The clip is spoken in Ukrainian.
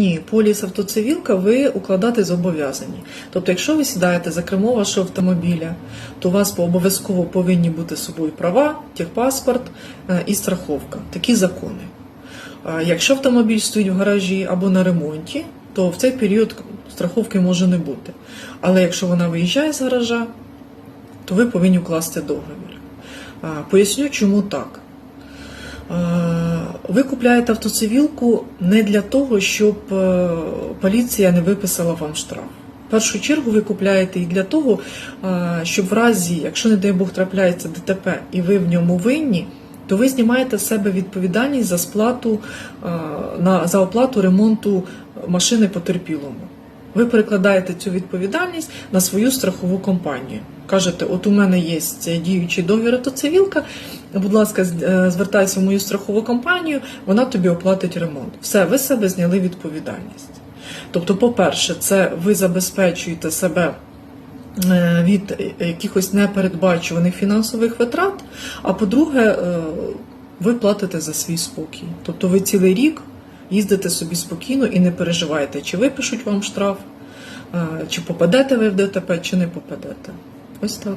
Ні, поліс автоцивілка ви укладати зобов'язані. Тобто, якщо ви сідаєте за кермо вашого автомобіля, то у вас обов'язково повинні бути з собою права, техпаспорт е, і страховка. Такі закони. Якщо автомобіль стоїть в гаражі або на ремонті, то в цей період страховки може не бути. Але якщо вона виїжджає з гаража, то ви повинні укласти договір. Поясню, чому так. Ви купляєте автоцивілку не для того, щоб е, поліція не виписала вам штраф. В першу чергу ви купляєте і для того, е, щоб в разі, якщо, не дай Бог, трапляється ДТП і ви в ньому винні, то ви знімаєте з себе відповідальність за сплату е, за оплату ремонту машини потерпілому. Ви перекладаєте цю відповідальність на свою страхову компанію. Кажете, от у мене є діючий договір автоцивілка, будь ласка, е, звертайся в мою страхову компанію, вона тобі оплатить ремонт. Все, ви себе зняли відповідальність. Тобто, по-перше, це ви забезпечуєте себе е, від якихось непередбачуваних фінансових витрат, а по-друге, е, ви платите за свій спокій. Тобто ви цілий рік їздите собі спокійно і не переживаєте, чи випишуть вам штраф, чи попадете ви в ДТП, чи не попадете. Ось так.